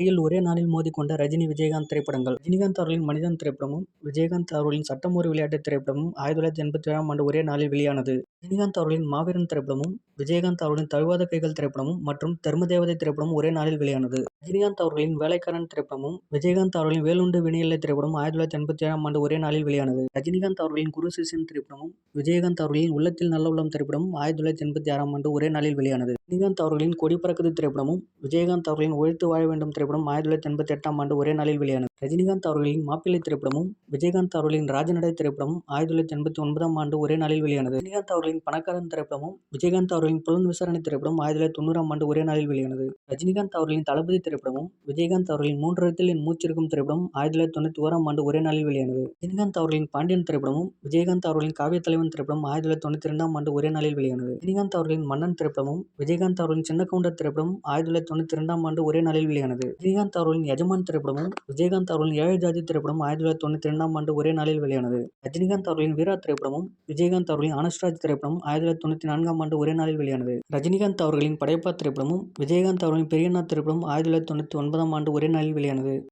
கையில் ஒரே நாளில் மோதிக்கொண்ட ரஜினி விஜயகாந்த் திரைப்படங்கள். ரஜினிகாந்த் அவர்களின் மனிதன் திரைப்படமும் விஜயகாந்த் அவர்களின் சட்டம் ஒரு விளையாட்டு திரைப்படமும் ஆயிரத்தி தொள்ளாயிரத்தி எண்பத்தி ஏழாம் ஆண்டு ஒரே நாளில் வெளியானது. ரஜினிகாந்த் அவர்களின் மாவீரன் திரைப்படமும் விஜயகாந்த் அவர்களின் தழுவாத கைகள் திரைப்படமும் மற்றும் தர்மதேவதை திரைப்படமும் ஒரே நாளில் வெளியானது. ரஜினிகாந்த் அவர்களின் வேலைக்காரன் திரைப்படமும் விஜயகாந்த் அவர்களின் வேலுண்டு வினையில்லை திரைப்படமும் ஆயிரத்தி தொள்ளாயிரத்தி எண்பத்தி ஏழாம் ஆண்டு ஒரே நாளில் வெளியானது. ரஜினிகாந்த் அவர்களின் குரு சிஷ்யன் திரைப்படமும் விஜயகாந்த் அவர்களின் உள்ளத்தில் நல்ல உள்ளம் திரைப்படமும் ஆயிரத்தி தொள்ளாயிரத்தி எண்பத்தி ஆறாம் ஆண்டு ஒரே நாளில் வெளியானது. ரஜினிகாந்த் அவர்களின் கொடி பறக்குது திரைப்படமும் விஜயகாந்த் அவர்களின் உழைத்து வாழ வேண்டும் திரைப்படம் ஆயிரத்தி தொள்ளாயிரத்தி எண்பத்தி எட்டாம் ஆண்டு ஒரே நாளில் வெளியானது. ரஜினிகாந்த் அவர்களின் மாப்பிள்ளை திரைப்படமும் விஜயகாந்த் அவர்களின் ராஜநடை திரைப்படமும் ஆயிரத்தி தொள்ளாயிரத்தி எண்பத்தி ஒன்பதாம் ஆண்டு ஒரே நாளில் வெளியானது. ரஜினிகாந்த் அவர்களின் பணக்காரன் திரைப்படமும் விஜயகாந்த் அவர்களின் புலன் விசாரணை திரைப்படம் ஆயிரத்தி தொள்ளாயிரத்தி தொண்ணூறாம் ஆண்டு ஒரே நாளில் வெளியானது. ரஜினிகாந்த் அவர்களின் தளபதி திரைப்படமும் விஜயகாந்த் அவர்களின் மூன்றத்தில் என் மூச்சிருக்கும் திரைப்படம் ஆயிரத்தி தொள்ளாயிரத்தி தொண்ணூற்றி ஓராம் ஆண்டு ஒரே நாளில் வெளியானது. ரஜினிகாந்த் அவர்களின் பாண்டியன் திரைப்படமும் விஜயகாந்த் அவர்களின் காவிய தலைவன் திரைப்படம் ஆயிரத்தி தொள்ளாயிரத்தி தொண்ணூற்றி ரெண்டாம் ஆண்டு ஒரே நாளில் வெளியானது. ரஜினிகாந்த் அவர்களின் மன்னன் திரைப்படமும் விஜயகாந்த் அவர்களின் சின்ன கவுண்டர் திரைப்படம் ஆயிரத்தி தொள்ளாயிரத்தி தொண்ணூற்றி ரெண்டாம் ஆண்டு ஒரே நாளில் வெளியானது. ரஜினிகாந்த் அவர்களின் யஜமான் திரைப்படமும் விஜயகாந்த் அவர்களின் ஏழு ஜாதி திரைப்படம் ஆயிரத்தி தொள்ளாயிரத்தி தொண்ணூற்றி ரெண்டாம் ஆண்டு ஒரே நாளில் வெளியானது. ரஜினிகாந்த் அவர்களின் வீரா திரைப்படமும் விஜயகாந்த் அவர்களின் அனுஷ்ராஜ் திரைப்படம் ஆயிரத்தி தொள்ளாயிரத்தி தொண்ணூற்றி நான்காம் ஆண்டு ஒரே நாளில் வெளியானது. ரஜினிகாந்த் அவர்களின் படையப்பா திரைப்படமும் விஜயகாந்த் அவர்களின் பெரியண்ணா திரைப்படம் ஆயிரத்தி தொள்ளாயிரத்தி தொண்ணூற்றி ஒன்பதாம் ஆண்டு ஒரே நாளில் வெளியானது.